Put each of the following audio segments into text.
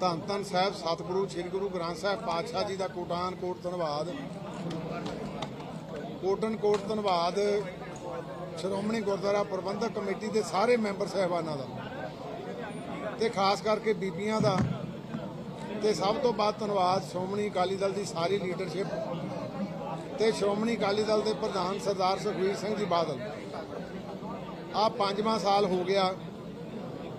ਧੰਨ ਧੰਨ ਸਾਹਿਬ, ਸਤਿਗੁਰੂ, ਸ੍ਰੀ ਗੁਰੂ ਗ੍ਰੰਥ ਸਾਹਿਬ, ਪਾਤਸ਼ਾਹ ਜੀ ਦਾ ਕੋਟਾਨ ਕੋਟ ਧੰਨਵਾਦ। ਕੋਟਨ ਕੋਟ ਧੰਨਵਾਦ, ਸ਼੍ਰੋਮਣੀ ਗੁਰਦੁਆਰਾ ਪ੍ਰਬੰਧਕ ਕਮੇਟੀ ਦੇ ਸਾਰੇ ਮੈਂਬਰ ਸਾਹਿਬਾਨਾਂ ਦਾ ਤੇ ਖਾਸ ਕਰਕੇ ਬੀਬੀਆਂ ਦਾ। ਤੇ ਸਭ ਤੋਂ ਵੱਧ ਧੰਨਵਾਦ ਸ਼੍ਰੋਮਣੀ ਅਕਾਲੀ ਦਲ ਦੀ ਸਾਰੀ ਲੀਡਰਸ਼ਿਪ ਤੇ ਸ਼੍ਰੋਮਣੀ ਅਕਾਲੀ ਦਲ ਦੇ ਪ੍ਰਧਾਨ ਸਰਦਾਰ ਸੁਖਬੀਰ ਸਿੰਘ ਜੀ ਬਾਦਲ। ਆ ਪੰਜਵਾਂ ਸਾਲ ਹੋ ਗਿਆ।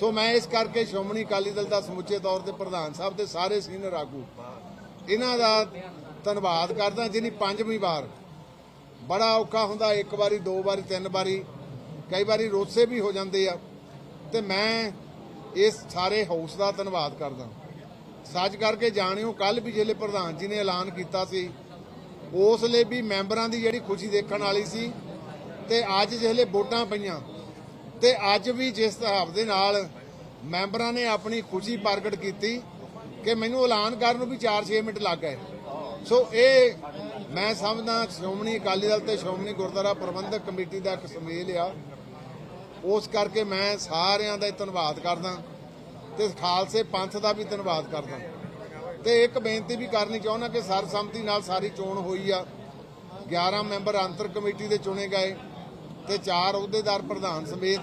ਸੋ ਮੈਂ ਇਸ ਕਰਕੇ ਸ਼੍ਰੋਮਣੀ ਅਕਾਲੀ ਦਲ ਦਾ ਸਮੁੱਚੇ ਤੌਰ ਤੇ ਪ੍ਰਧਾਨ ਸਾਹਿਬ ਦੇ ਸਾਰੇ ਸੀਨੀਅਰ ਆਗੂ ਇਹਨਾਂ ਦਾ ਧੰਨਵਾਦ ਕਰਦਾ ਜਿਨੀ ਪੰਜਵੀਂ ਵਾਰ ਬੜਾ ਔਖਾ ਹੁੰਦਾ, ਇੱਕ ਵਾਰੀ, ਦੋ ਵਾਰੀ, ਤਿੰਨ ਵਾਰੀ, ਕਈ ਵਾਰੀ ਰੋਸੇ ਵੀ ਹੋ ਜਾਂਦੇ ਆ। ਤੇ ਮੈਂ ਇਸ ਸਾਰੇ ਹਾਊਸ ਦਾ ਧੰਨਵਾਦ ਕਰਦਾ। ਸੱਚ ਕਰਕੇ ਜਾਣਿਓ ਕੱਲ ਵੀ ਜਿਹੜੇ ਪ੍ਰਧਾਨ ਜੀ ਨੇ ਐਲਾਨ ਕੀਤਾ ਸੀ, ਉਸ ਲਈ ਵੀ ਮੈਂਬਰਾਂ ਦੀ ਜਿਹੜੀ ਖੁਸ਼ੀ ਦੇਖਣ ਵਾਲੀ ਸੀ ਤੇ ਅੱਜ ਜਿਹੜੇ ਵੋਟਾਂ ਪਈਆਂ ਤੇ ਅੱਜ ਵੀ ਜਿਸ ਹਿਸਾਬ ਦੇ ਨਾਲ ਮੈਂਬਰਾਂ ਨੇ ਆਪਣੀ ਖੁਸ਼ੀ ਪ੍ਰਗਟ ਕੀਤੀ ਕਿ ਮੈਨੂੰ ਐਲਾਨ ਕਰਨ ਨੂੰ ਵੀ 4-6 ਮਿੰਟ ਲੱਗ ਗਏ। ਸੋ ਇਹ ਮੈਂ ਸਮਝਦਾ ਸ਼੍ਰੋਮਣੀ ਅਕਾਲੀ ਦਲ ਤੇ ਸ਼੍ਰੋਮਣੀ ਗੁਰਦੁਆਰਾ ਪ੍ਰਬੰਧਕ ਕਮੇਟੀ ਦਾ ਇੱਕ ਸੁਮੇਲ ਆ। ਉਸ ਕਰਕੇ ਮੈਂ ਸਾਰਿਆਂ ਦਾ ਧੰਨਵਾਦ ਕਰਦਾ ਤੇ ਖਾਲਸੇ ਪੰਥ ਦਾ ਵੀ ਧੰਨਵਾਦ ਕਰਦਾ। ਤੇ ਇੱਕ ਬੇਨਤੀ ਵੀ ਕਰਨੀ ਚਾਹੁੰਦਾ ਕਿ ਸਰਬਸੰਮਤੀ ਨਾਲ ਸਾਰੀ ਚੋਣ ਹੋਈ ਆ। 11 ਮੈਂਬਰ ਅੰਤਰ ਕਮੇਟੀ ਦੇ ਚੁਣੇ ਗਏ। ਤੇ ਚਾਰ ਅਹੁਦੇਦਾਰ ਪ੍ਰਧਾਨ ਸਮੇਤ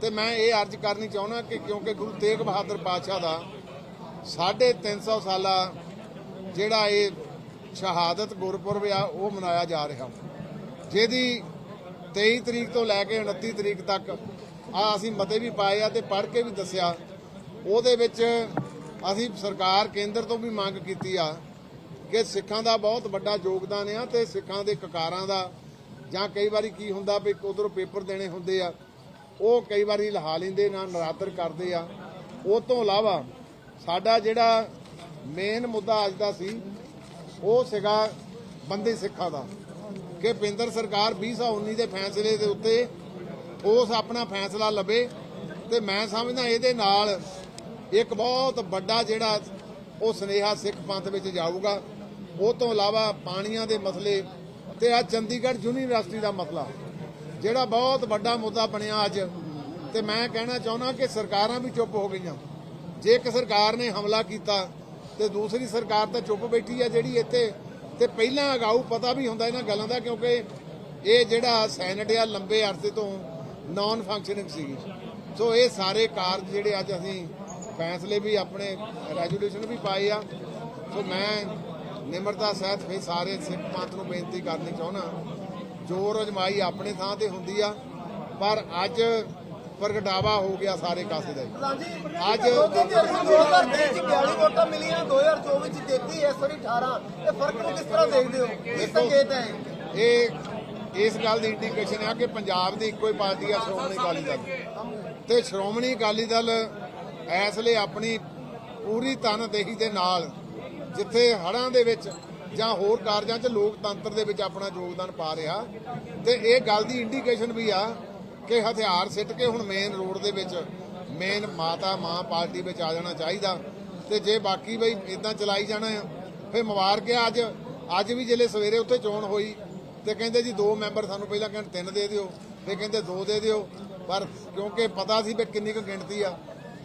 ਤੇ ਮੈਂ ਇਹ ਅਰਜ਼ ਕਰਨੀ ਚਾਹੁੰਦਾ ਕਿ ਕਿਉਂਕਿ ਗੁਰੂ ਤੇਗ ਬਹਾਦਰ ਪਾਤਸ਼ਾਹ ਦਾ 350 ਸਾਲਾ ਜਿਹੜਾ ਇਹ ਸ਼ਹਾਦਤ ਗੁਰਪੁਰਬ ਆ, ਉਹ ਮਨਾਇਆ ਜਾ ਰਿਹਾ। ਜਿਹਦੀ 23 ਤਰੀਕ ਤੋਂ ਲੈ ਕੇ 29 ਤਰੀਕ ਤੱਕ ਆ ਅਸੀਂ ਮਤੇ ਵੀ ਪਾਏ ਆ ਤੇ ਪੜ੍ਹ ਕੇ ਵੀ ਦੱਸਿਆ। ਉਹਦੇ ਵਿੱਚ ਅਸੀਂ ਸਰਕਾਰ ਕੇਂਦਰ ਤੋਂ ਵੀ ਮੰਗ ਕੀਤੀ ਆ ਕਿ ਸਿੱਖਾਂ ਦਾ ਬਹੁਤ ਵੱਡਾ ਯੋਗਦਾਨ ਆ ਤੇ ਸਿੱਖਾਂ ਦੇ ਕਕਾਰਾਂ ਦਾ ਜਾਂ ਕਈ ਵਾਰੀ ਕੀ ਹੁੰਦਾ ਵੀ ਉਧਰੋਂ ਪੇਪਰ ਦੇਣੇ ਹੁੰਦੇ ਆ, ਉਹ ਕਈ ਵਾਰੀ ਲਹਾ ਲੈਂਦੇ ਨਾ ਨਰਾਦਰ ਕਰਦੇ ਆ। ਉਹ ਤੋਂ ਇਲਾਵਾ ਸਾਡਾ ਜਿਹੜਾ ਮੇਨ ਮੁੱਦਾ ਅੱਜ ਦਾ ਸੀ, ਉਹ ਸੀਗਾ ਬੰਦੀ ਸਿੱਖਾਂ ਦਾ। ਕਿ ਪਿੰਦਰ ਸਰਕਾਰ 2019 ਦੇ ਫੈਸਲੇ ਦੇ ਉੱਤੇ ਉਸ ਆਪਣਾ ਫੈਸਲਾ ਲਵੇ ਤੇ ਮੈਂ ਸਮਝਦਾ ਇਹਦੇ ਨਾਲ ਇੱਕ ਬਹੁਤ ਵੱਡਾ ਜਿਹੜਾ ਉਹ ਸਨੇਹਾ ਸਿੱਖ ਪੰਥ ਵਿੱਚ ਜਾਊਗਾ। ਉਹ ਤੋਂ ਇਲਾਵਾ ਪਾਣੀਆਂ ਦੇ ਮਸਲੇ ਤੇ ਆ ਚੰਡੀਗੜ੍ਹ ਯੂਨੀਵਰਸਿਟੀ ਦਾ ਮਸਲਾ, ਜਿਹੜਾ ਬਹੁਤ ਵੱਡਾ ਮੁੱਦਾ ਬਣਿਆ ਅੱਜ। ਤੇ ਮੈਂ ਕਹਿਣਾ ਚਾਹੁੰਦਾ ਕਿ ਸਰਕਾਰਾਂ ਵੀ ਚੁੱਪ ਹੋ ਗਈਆਂ। ਜੇ ਇੱਕ ਸਰਕਾਰ ਨੇ ਹਮਲਾ ਕੀਤਾ, ਤੇ ਦੂਸਰੀ ਸਰਕਾਰ ਤਾਂ ਚੁੱਪ ਬੈਠੀ ਆ ਜਿਹੜੀ ਇੱਥੇ। ਤੇ ਪਹਿਲਾਂ ਅਗਾਊ ਪਤਾ ਵੀ ਹੁੰਦਾ ਇਹਨਾਂ ਗੱਲਾਂ ਦਾ, ਕਿਉਂਕਿ ਇਹ ਜਿਹੜਾ ਸੈਨੇਟ ਆ ਲੰਬੇ ਅਰਸੇ ਤੋਂ ਨਾਨ ਫੰਕਸ਼ਨਿੰਗ ਸੀਗੀ। ਸੋ ਇਹ ਸਾਰੇ ਕਾਰਜ ਜਿਹੜੇ ਅੱਜ ਅਸੀਂ ਫੈਸਲੇ ਵੀ ਆਪਣੇ ਰੈਜੂਲੇਸ਼ਨ ਵੀ ਪਾਏ ਆ। ਸੋ ਮੈਂ ਨਿਮਰਤਾ ਸਹਿਤ ਫੇ ਸਾਰੇ ਸਿੱਖ ਪੰਥ ਨੂੰ ਬੇਨਤੀ ਕਰਨੀ ਚਾਹੁੰਦਾ। ਜੋਰ ਅਜਮਾਈ ਆਪਣੇ ਥਾਂ ਤੇ ਹੁੰਦੀ ਆ ਪਰ ਅੱਜ ਪ੍ਰਗਟਾਵਾ ਹੋ ਗਿਆ ਸਾਰੇ ਕਾਸੇ ਦਾ। ਅੱਜ 2023 ਚ 42 ਵੋਟਾਂ ਮਿਲੀਆਂ 2024 ਚ 33 ਇਸ ਵਾਰੀ 18 ਇਹ ਫ਼ਰਕ ਨੂੰ ਕਿਸ ਤਰ੍ਹਾਂ ਦੇਖਦੇ ਹੋ? ਇਹ ਸੰਕੇਤ ਹੈ? ਇਹ ਇਸ ਗੱਲ ਦੀ ਇੰਡੀਕੇਸ਼ਨ ਹੈ ਕਿ ਪੰਜਾਬ ਦੀ ਇੱਕੋ ਹੀ ਪਾਰਟੀ ਆ ਸ਼੍ਰੋਮਣੀ ਅਕਾਲੀ ਦਲ। ਤੇ ਸ਼੍ਰੋਮਣੀ ਅਕਾਲੀ ਦਲ ਇਸ ਲਈ ਆਪਣੀ ਪੂਰੀ ਤਨਦੇਹੀ ਦੇ ਨਾਲ ਜਿੱਥੇ ਹੜਾਂ ਦੇ ਵਿੱਚ ਜਾਂ ਹੋਰ ਕਾਰਜਾਂ 'ਚ ਲੋਕਤੰਤਰ ਦੇ ਵਿੱਚ ਆਪਣਾ ਯੋਗਦਾਨ ਪਾ ਰਿਹਾ। ਤੇ ਇਹ ਗੱਲ ਦੀ ਇੰਡੀਕੇਸ਼ਨ ਵੀ ਆ ਕਿ ਹਥਿਆਰ ਸਿੱਟ ਕੇ ਹੁਣ ਮੇਨ ਰੋਡ ਦੇ ਵਿੱਚ ਮੇਨ ਮਾਤਾ, ਮਾਂ ਪਾਰਟੀ ਵਿੱਚ ਆ ਜਾਣਾ ਚਾਹੀਦਾ। ਤੇ ਜੇ ਬਾਕੀ ਬਈ ਇਦਾਂ ਚਲਾਈ ਜਾਣਾ ਆ ਫੇ ਮੁਬਾਰਕ ਆ ਅੱਜ? ਅੱਜ ਵੀ ਜਿਹੜੇ ਸਵੇਰੇ ਉੱਥੇ ਚੋਣ ਹੋਈ। ਤੇ ਕਹਿੰਦੇ ਜੀ ਦੋ ਮੈਂਬਰ ਸਾਨੂੰ ਪਹਿਲਾਂ ਕਹਿੰਦੇ ਤਿੰਨ ਦੇ ਦਿਓ ਫੇ ਕਹਿੰਦੇ ਦੋ ਦੇ ਦਿਓ। ਪਰ ਕਿਉਂਕਿ ਪਤਾ ਸੀ ਵੀ ਕਿੰਨੀ ਕੁ ਗਿਣਤੀ ਆ,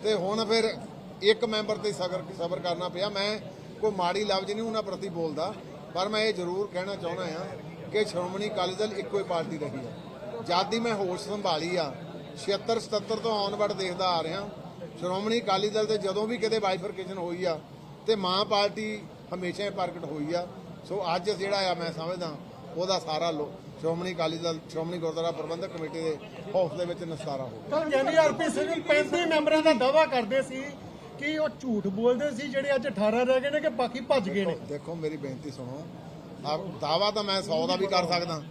ਤੇ ਹੁਣ ਫਿਰ ਇੱਕ ਮੈਂਬਰ ਤੇ ਸਬਰ ਸਬਰ ਕਰਨਾ ਪਿਆ। ਮੈਂ ਕੋਈ ਮਾੜੀ ਲਫ਼ਜ਼ ਨਹੀਂ ਉਹਨਾਂ ਪ੍ਰਤੀ ਬੋਲਦਾ, ਪਰ ਮੈਂ ਇਹ ਜ਼ਰੂਰ ਕਹਿਣਾ ਚਾਹੁੰਦਾ ਆ ਕਿ ਸ਼੍ਰੋਮਣੀ ਅਕਾਲੀ ਦਲ ਇੱਕੋ ਹੀ ਪਾਰਟੀ ਰਹੀ ਆ ਜਦ ਦੀ ਮੈਂ ਹੋਸ਼ ਸੰਭਾਲੀ ਆ 76 77 ਤੋਂ ਆਨਵਰਡ ਦੇਖਦਾ ਆ ਰਿਹਾ, ਸ਼੍ਰੋਮਣੀ ਅਕਾਲੀ ਦਲ ਤੇ ਜਦੋਂ ਵੀ ਕਿਤੇ ਬਾਈਫਰਕੇਸ਼ਨ ਹੋਈ ਆ, ਤੇ ਮਾਂ ਪਾਰਟੀ ਹਮੇਸ਼ਾ ਹੀ ਪ੍ਰਗਟ ਹੋਈ ਆ। ਸੋ ਅੱਜ ਜਿਹੜਾ ਆ ਮੈਂ ਸਮਝਦਾ, ਉਹਦਾ ਸਾਰਾ ਸ਼੍ਰੋਮਣੀ ਅਕਾਲੀ ਦਲ, ਸ਼੍ਰੋਮਣੀ ਗੁਰਦੁਆਰਾ ਪ੍ਰਬੰਧਕ ਕਮੇਟੀ ਦੇ ਹਾਊਸ ਦੇ ਵਿੱਚ ਨਸਤਾਰਾ ਹੋ ਗਿਆ। ਤਾਂ ਯਾਨੀ ਸਿੰਘ 35 ਮੈਂਬਰਾਂ ਦਾ ਦਾਵਾ ਕਰਦੇ ਸੀ ਕਿ ਉਹ ਝੂਠ ਬੋਲਦੇ ਸੀ ਜਿਹੜੇ ਅੱਜ 18 ਰਹਿ ਗਏ ਨੇ ਕਿ ਬਾਕੀ ਭੱਜ ਗਏ ਨੇ। ਦੇਖੋ ਮੇਰੀ ਬੇਨਤੀ ਸੁਣੋ। ਆ ਦਾਵਾ ਤਾਂ ਮੈਂ 100 ਦਾ ਵੀ ਕਰ ਸਕਦਾ।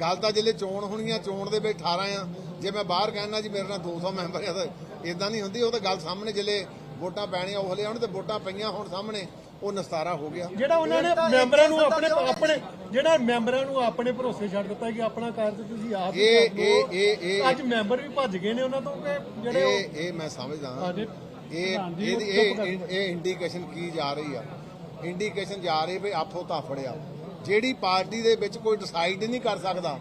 ਗੱਲ ਤਾਂ ਜਿਹੜੇ ਚੋਣ ਹੋਣੀ ਆ ਚੋਣ ਦੇ ਵਿੱਚ 18 ਆ। ਜੇ ਮੈਂ ਬਾਹਰ ਕਹਿਣਾ ਜੀ ਮੇਰੇ ਨਾਲ 200 ਮੈਂਬਰ ਆ ਤਾਂ ਇਦਾਂ ਨਹੀਂ ਹੁੰਦੀ। ਉਹ ਤਾਂ ਗੱਲ ਸਾਹਮਣੇ ਜਿਹੜੇ ਵੋਟਾਂ ਪੈਣੀਆਂ ਉਹ ਹਲੇ ਆਉਣ ਤੇ ਵੋਟਾਂ ਪਈਆਂ ਹੁਣ ਸਾਹਮਣੇ ਉਹ ਨਸਤਾਰਾ ਹੋ ਗਿਆ। ਜਿਹੜਾ ਉਹਨਾਂ ਨੇ ਮੈਂਬਰਾਂ ਨੂੰ ਆਪਣੇ ਆਪਣੇ ਜਿਹੜਾ ਮੈਂਬਰਾਂ ਨੂੰ ਆਪਣੇ ਭਰੋਸੇ ਛੱਡ ਦਿੱਤਾ ਕਿ ਆਪਣਾ ਕਾਰਜ ਤੁਸੀਂ ਆਪ ਹੀ ਇਹ ਕਰ ਲਓ। ਇਹ ਇਹ ਇਹ ਅੱਜ ਮੈਂਬਰ ਵੀ ਭੱਜ ਗਏ ਨੇ ਉਹਨਾਂ ਤੋਂ ਕਿ ਜਿਹੜੇ ਇਹ ਇਹ ਮੈਂ ਸਮਝਦਾ। ਹਾਂਜੀ। ਇਹ ਇਹਦੀ ਇਹ ਇਹ- ਇਹ ਇੰਡੀਕੇਸ਼ਨ ਕੀ ਜਾ ਰਹੀ ਆ? ਇੰਡੀਕੇਸ਼ਨ ਜਾ ਰਹੀ ਵੀ ਆਪੋ ਤਾਂ ਫੜਿਆ। ਜਿਹੜੀ ਪਾਰਟੀ ਦੇ ਵਿੱਚ ਕੋਈ ਡਿਸਾਈਡ ਨਹੀਂ ਕਰ ਸਕਦਾ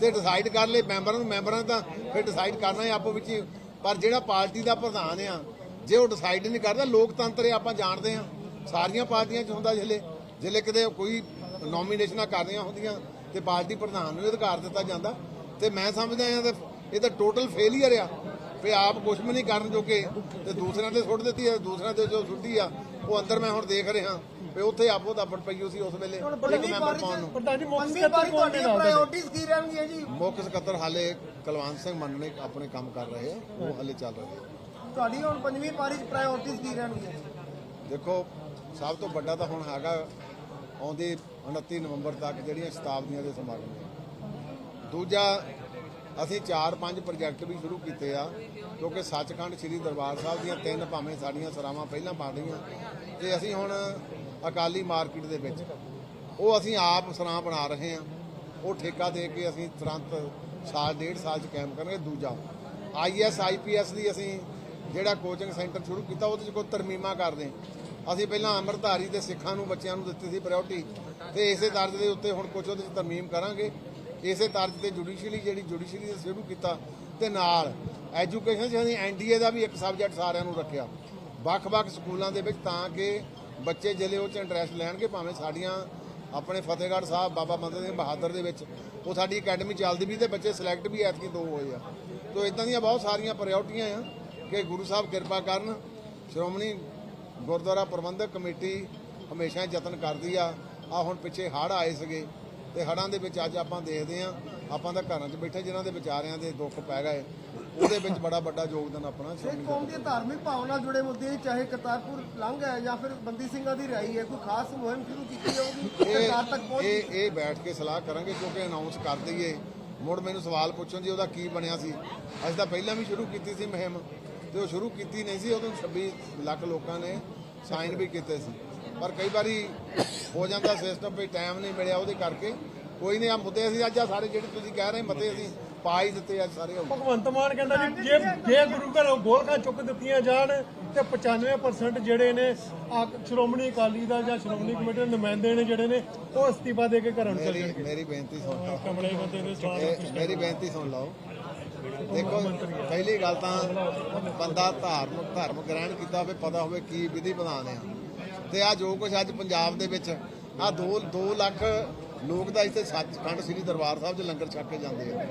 ਤੇ ਡਿਸਾਈਡ ਕਰ ਲੈ ਮੈਂਬਰਾਂ ਨੂੰ ਮੈਂਬਰਾਂ ਤਾਂ ਫਿਰ ਡਿਸਾਈਡ ਕਰਨਾ ਹੀ ਆਪੋ ਵਿੱਚ। ਪਰ ਜਿਹੜਾ ਪਾਰਟੀ ਦਾ ਪ੍ਰਧਾਨ ਆ ਜੇ ਉਹ ਡਿਸਾਈਡ ਨਹੀਂ ਕਰਦਾ ਲੋਕਤੰਤਰ ਇਹ ਆਪਾਂ ਜਾਣਦੇ ਆ। ਸਾਰੀਆਂ ਪਾਰਟੀਆਂ 'ਚ ਹੁੰਦਾ ਜਿਲੇ। ਜਿਲੇ ਕਿਤੇ ਕੋਈ ਨੋਮੀਨੇਸ਼ਨਾਂ ਕਰਨੀਆਂ ਹੁੰਦੀਆਂ ਤੇ ਪਾਰਟੀ ਪ੍ਰਧਾਨ ਨੂੰ ਅਧਿਕਾਰ ਦਿੱਤਾ ਜਾਂਦਾ। ਤੇ ਮੈਂ ਸਮਝਦਾ ਆ ਇਹ ਤਾਂ ਟੋਟਲ ਫੇਲਿਅਰ ਆ। ਵੀ ਆਪ ਕੁਝ ਵੀ ਨਹੀਂ ਕਰਨ ਜੋਗੇ। ਤੇ ਦੂਸਰਿਆਂ ਤੇ ਸੁੱਟ ਦਿੱਤੀ ਆ ਦੂਸਰਿਆਂ ਤੇ ਜੋ ਸੁੱਟੀ ਆ ਉਹ ਅੰਦਰ ਮੈਂ ਹੁਣ ਦੇਖ ਰਿਹਾ। ਵੀ ਉੱਥੇ ਆਪੋ ਤਾਂ ਪਈ ਸੀ ਉਸ ਵੇਲੇ ਇੱਕ ਮੈਂਬਰ ਪਾਉਣ ਨੂੰ। ਪ੍ਰਧਾਨ ਜੀ ਮੁੱਖ ਸਕੱਤਰ ਵਾਰੀ ਕੌਣ ਨੇ ਤੁਹਾਡੀਆਂ ਨਾਲ ਦੇ? ਪ੍ਰਾਇੋਰਟੀਜ਼ ਕੀ ਰਹਿਣਗੀਆਂ ਜੀ? ਮੁੱਖ ਸਕੱਤਰ ਹਾਲੇ ਕੁਲਵੰਤ ਸਿੰਘ ਮੰਨਣੇ ਆਪਣੇ ਕੰਮ ਕਰ ਰਹੇ ਆ ਉਹ ਹਾਲੇ ਚੱਲ ਰਹੇ ਆ। ਤੁਹਾਡੀ ਹੁਣ ਪੰਜਵੀਂ ਪਾਰੀ ਚ ਪ੍ਰਾਇੋਰਟੀਜ਼ ਕੀ ਰਹਿਣਗੀਆਂ? ਦੇਖੋ ਸਭ ਤੋਂ ਵੱਡਾ ਤਾਂ ਹੁਣ ਹੈਗਾ ਆਉਂਦੀ 29 ਨਵੰਬਰ ਤੱਕ ਜਿਹੜੀਆਂ ਸ਼ਤਾਬਦੀਆਂ ਦੇ ਸਮਾਗਮ ਨੇ। ਦੂਜਾ ਅਸੀਂ 4-5 ਪ੍ਰੋਜੈਕਟ ਵੀ ਸ਼ੁਰੂ ਕੀਤੇ ਆ ਕਿਉਂਕਿ ਸੱਚਖੰਡ ਸ੍ਰੀ ਦਰਬਾਰ ਸਾਹਿਬ ਦੀਆਂ ਤਿੰਨ ਭਾਵੇਂ ਸਾਡੀਆਂ ਸਰਾਵਾਂ ਪਹਿਲਾਂ ਪਾ ਰਹੀਆਂ। ਤੇ ਅਸੀਂ ਹੁਣ ਅਕਾਲੀ ਮਾਰਕੀਟ ਦੇ ਵਿੱਚ, ਉਹ ਅਸੀਂ ਆਪ ਸਰਾਂ ਬਣਾ ਰਹੇ ਆ ਉਹ ਠੇਕਾ ਦੇ ਕੇ ਅਸੀਂ ਤੁਰੰਤ ਸਾਲ, ਡੇਢ ਸਾਲ ਚ ਕਾਇਮ ਕਰਾਂਗੇ, ਦੂਜਾ। ਆਈਐਸ ਆਈਪੀਐਸ ਦੀ ਅਸੀਂ ਜਿਹੜਾ ਕੋਚਿੰਗ ਸੈਂਟਰ ਸ਼ੁਰੂ ਕੀਤਾ, ਉਹਦੇ ਚ ਕੋਈ ਤਰਮੀਮਾ ਕਰਦੇ ਅਸੀਂ ਪਹਿਲਾਂ ਅੰਮ੍ਰਿਤਧਾਰੀ ਤੇ ਸਿੱਖਾਂ ਨੂੰ, ਬੱਚਿਆਂ ਨੂੰ ਦਿੱਤੀ ਸੀ ਪ੍ਰਾਇੋਰਟੀ ਤੇ ਇਸੇ ਦਰਜ ਦੇ ਉੱਤੇ ਹੁਣ ਕੁਝ ਉਹਦੇ ਚ ਤਰਮੀਮ ਕਰਾਂਗੇ। ਇਸੇ ਤਰਜ਼ ਤੇ ਜੁਡੀਸ਼ੀਅਲੀ ਜਿਹੜੀ ਜੁਡੀਸ਼ੀਅਲੀ ਦਾ ਸ਼ੁਰੂ ਕੀਤਾ ਤੇ ਨਾਲ ਐਜੂਕੇਸ਼ਨ 'ਚ ਅਸੀਂ ਐਨਡੀਏ ਦਾ ਵੀ ਇੱਕ ਸਬਜੈਕਟ ਸਾਰਿਆਂ ਨੂੰ ਰੱਖਿਆ। ਵੱਖ-ਵੱਖ ਸਕੂਲਾਂ ਦੇ ਵਿੱਚ ਤਾਂ ਕਿ ਬੱਚੇ ਜਿਹੜੇ ਉਹ ਚ ਇੰਟਰਸਟ ਲੈਣਗੇ, ਭਾਵੇਂ ਸਾਡੀਆਂ ਆਪਣੇ ਫਤਿਹਗੜ੍ਹ ਸਾਹਿਬ, ਬਾਬਾ ਮੰਦਰ ਸਿੰਘ ਬਹਾਦਰ ਦੇ ਵਿੱਚ, ਉਹ ਸਾਡੀ ਅਕੈਡਮੀ ਚੱਲਦੀ ਵੀ ਤੇ ਬੱਚੇ ਸਿਲੈਕਟ ਵੀ ਐਤਕੀ ਦੋ ਹੋਏ ਆ। ਤੋ ਇਦਾਂ ਦੀਆਂ ਬਹੁਤ ਸਾਰੀਆਂ ਪ੍ਰਾਇੋਰਟੀਆਂ ਆ ਕਿ ਗੁਰੂ ਸਾਹਿਬ ਕਿਰਪਾ ਕਰਨ, ਸ਼੍ਰੋਮਣੀ ਗੁਰਦੁਆਰਾ ਪ੍ਰਬੰਧਕ ਕਮੇਟੀ ਹਮੇਸ਼ਾ ਯਤਨ ਕਰਦੀ ਆ। ਆ ਹੁਣ ਪਿੱਛੇ ਹੜ੍ਹ ਆਏ ਸੀਗੇ। ਤੇ ਹੜ੍ਹਾਂ ਦੇ ਵਿੱਚ ਅੱਜ ਆਪਾਂ ਦੇਖਦੇ ਆ ਆਪਾਂ ਤਾਂ ਘਰਾਂ 'ਚ ਬੈਠੇ ਜਿਨ੍ਹਾਂ ਦੇ ਵਿਚਾਰਿਆਂ ਦੇ ਦੁੱਖ ਪੈ ਗਏ ਉਹਦੇ ਵਿੱਚ ਬੜਾ ਵੱਡਾ ਯੋਗਦਾਨ ਆਪਣਾ ਸ਼੍ਰੋਮਣੀ ਕੌਮ ਦੀ ਧਾਰਮਿਕ ਭਾਵਨਾ ਜੁੜੇ ਮੁੱਦੇ ਚਾਹੇ ਕਰਤਾਰਪੁਰ ਲੰਘ ਹੈ ਜਾਂ ਫਿਰ ਬੰਦੀ ਸਿੰਘਾਂ ਦੀ ਰਿਹਾਈ ਹੈ ਕੋਈ ਖਾਸ ਮੁਹਿੰਮ ਸ਼ੁਰੂ ਕੀਤੀ ਜਾਊਗੀ ਸਰਕਾਰ ਤੱਕ ਪਹੁੰਚ ਇਹ ਇਹ ਬੈਠ ਕੇ ਸਲਾਹ ਕਰਾਂਗੇ ਕਿਉਂਕਿ ਅਨਾਉਂਸ ਕਰ ਦਈਏ। ਮੁੜ ਮੈਨੂੰ ਸਵਾਲ ਪੁੱਛਣ ਜੀ ਉਹਦਾ ਕੀ ਬਣਿਆ ਸੀ? ਅਸੀਂ ਤਾਂ ਪਹਿਲਾਂ ਵੀ ਸ਼ੁਰੂ ਕੀਤੀ ਸੀ ਮੁਹਿੰਮ ਤੇ ਉਹ ਸ਼ੁਰੂ ਕੀਤੀ ਨਹੀਂ ਸੀ ਉਦੋਂ 26 ਲੱਖ ਲੋਕਾਂ ਨੇ ਸਾਈਨ ਵੀ ਕੀਤੇ ਸੀ। ਪਰ ਕਈ ਵਾਰੀ ਹੋ ਜਾਂਦਾ ਸਿਸਟਮ ਵੀ ਟਾਈਮ ਨਹੀਂ ਮਿਲਿਆ ਉਹਦੇ ਕਰਕੇ। ਕੋਈ ਨਹੀਂ ਆ ਮੁੱਦੇ ਅਸੀਂ ਅੱਜ ਆ ਸਾਰੇ ਜਿਹੜੇ ਤੁਸੀਂ ਕਹਿ ਰਹੇ ਮਤੇ ਅਸੀਂ ਪਾ ਹੀ ਦਿੱਤੇ ਅੱਜ ਸਾਰੇ। ਭਗਵੰਤ ਮਾਨ ਕਹਿੰਦਾ ਜੀ ਜੇ ਜੇ ਗੁਰੂ ਘਰੋਂ ਗੋਲਕਾਂ ਚੁੱਕ ਦਿੱਤੀਆਂ ਜਾਣ ਤੇ 95% ਜਿਹੜੇ ਨੇ ਆ ਸ਼੍ਰੋਮਣੀ ਅਕਾਲੀ ਦਾ ਜਾਂ ਸ਼੍ਰੋਮਣੀ ਕਮੇਟੀ ਦੇ ਨੁਮਾਇੰਦੇ ਨੇ ਜਿਹੜੇ ਨੇ ਉਹ ਅਸਤੀਫਾ ਦੇ ਕੇ ਘਰਾਂ ਨੂੰ ਚਲੇ ਮੇਰੀ ਜਾਣਗੇ। ਮੇਰੀ ਬੇਨਤੀ ਸੁਣ ਲਓ। ਕਮਲੇ ਬੰਦੇ ਨੇ ਸਾਰਾ ਮੇਰੀ ਬੇਨਤੀ ਸੁਣ ਲਓ। ਦੇਖੋ ਪਹਿਲੀ ਗੱਲ ਤਾਂ ਬੰਦਾ ਧਾਰਮ ਧਰਮ ਗ੍ਰਹਿਣ ਕੀਤਾ ਹੋਵੇ ਪਤਾ ਹੋਵੇ ਕੀ ਵਿਧੀ ਵਿਧਾਨ ਆ। ਤੇ ਆ ਜੋ ਕੁਝ ਅੱਜ ਪੰਜਾਬ ਦੇ ਵਿੱਚ ਆ 2 2 ਲੱਖ ਲੋਕ ਦਾ ਇੱਥੇ ਸੱਚਖੰਡ ਸ੍ਰੀ ਦਰਬਾਰ ਸਾਹਿਬ 'ਚ ਲੰਗਰ ਛਕ ਕੇ ਜਾਂਦੇ ਆ।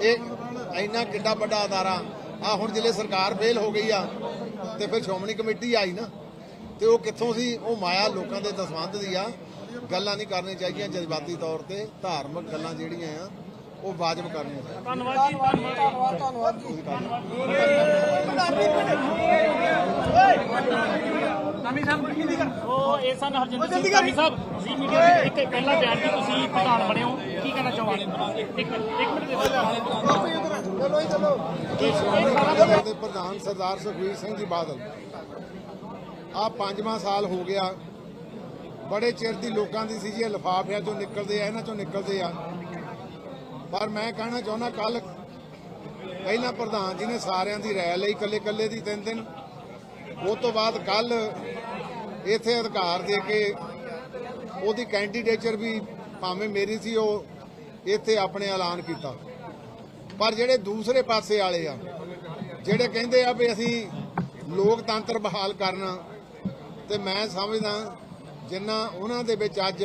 ਇਹ ਇੰਨਾ ਕਿੱਡਾ ਵੱਡਾ ਅਦਾਰਾ, ਆ ਹੁਣ ਜਿਲੇ ਸਰਕਾਰ ਫੇਲ ਹੋ ਗਈ ਆ, ਤੇ ਫਿਰ ਸ਼੍ਰੋਮਣੀ ਕਮੇਟੀ ਆਈ ਨਾ, ਤੇ ਉਹ ਕਿੱਥੋਂ ਸੀ? ਉਹ ਮਾਇਆ ਲੋਕਾਂ ਦੇ ਦਸਵੰਧ ਦੀ ਆ। ਗੱਲਾਂ ਨਹੀਂ ਕਰਨੀਆਂ ਚਾਹੀਦੀਆਂ ਜਜ਼ਬਾਤੀ ਤੌਰ ਤੇ, ਧਾਰਮਿਕ ਗੱਲਾਂ ਜਿਹੜੀਆਂ ਆ ਉਹ ਵਾਜਬ ਕਰਨੀਆਂ ਚਾਹੀਦੀਆਂ ਧੰਨਵਾਦ ਜੀ ਧੰਨਵਾਦ। ਧੰਨਵਾਦ ਜੀ। ਉਹ ਇਹ ਸਨ ਹਰਜਿੰਦਰ ਸਿੰਘ ਧਾਮੀ ਸਾਹਿਬ। ਜੀ ਮੀਡੀਆ ਦੇ ਇੱਕ ਪਹਿਲਾ ਬਿਆਨ ਕਿ ਤੁਸੀਂ ਪ੍ਰਧਾਨ ਬਣੇ ਹੋ। ਕੀ ਕਹਿਣਾ ਚਾਹੋਗੇ? ਇੱਕ ਇੱਕ ਮਿੰਟ ਦੇ ਚਲੋ ਹੀ ਚਲੋ ਪੰਜਾਬ ਦੇ ਪ੍ਰਧਾਨ ਸਰਦਾਰ ਸੁਖਬੀਰ ਸਿੰਘ ਜੀ ਬਾਦਲ ਆ ਪੰਜਵਾਂ ਸਾਲ ਹੋ ਗਿਆ। ਬੜੇ ਚਿਰ ਦੀ ਲੋਕਾਂ ਦੀ ਸੀ ਜੀ ਇਹ ਲਿਫਾਫਿਆਂ ਚੋਂ ਨਿਕਲਦੇ ਆ ਇਹਨਾਂ ਚੋਂ ਨਿਕਲਦੇ ਆ। ਪਰ ਮੈਂ ਕਹਿਣਾ ਚਾਹੁੰਦਾ ਕੱਲ ਪਹਿਲਾਂ ਪ੍ਰਧਾਨ ਜੀ ਨੇ ਸਾਰਿਆਂ ਦੀ ਰਾਇ ਲਈ ਕੱਲੇ ਕੱਲੇ ਦੀ ਤਿੰਨ ਦਿਨ। ਉਹ ਤੋਂ ਬਾਅਦ ਕੱਲ ਇੱਥੇ ਅਧਿਕਾਰ ਦੇ ਕੇ ਉਹਦੀ ਕੈਂਡੀਡੇਚਰ ਵੀ ਭਾਵੇਂ ਮੇਰੀ ਸੀ, ਉਹ ਇੱਥੇ ਆਪਣੇ ਐਲਾਨ ਕੀਤਾ। ਪਰ ਜਿਹੜੇ ਦੂਸਰੇ ਪਾਸੇ ਵਾਲੇ ਆ, ਜਿਹੜੇ ਕਹਿੰਦੇ ਆ ਵੀ ਅਸੀਂ ਲੋਕਤੰਤਰ ਬਹਾਲ ਕਰਨਾ, ਤੇ ਮੈਂ ਸਮਝਦਾ ਜਿੰਨਾ ਉਹਨਾਂ ਦੇ ਵਿੱਚ ਅੱਜ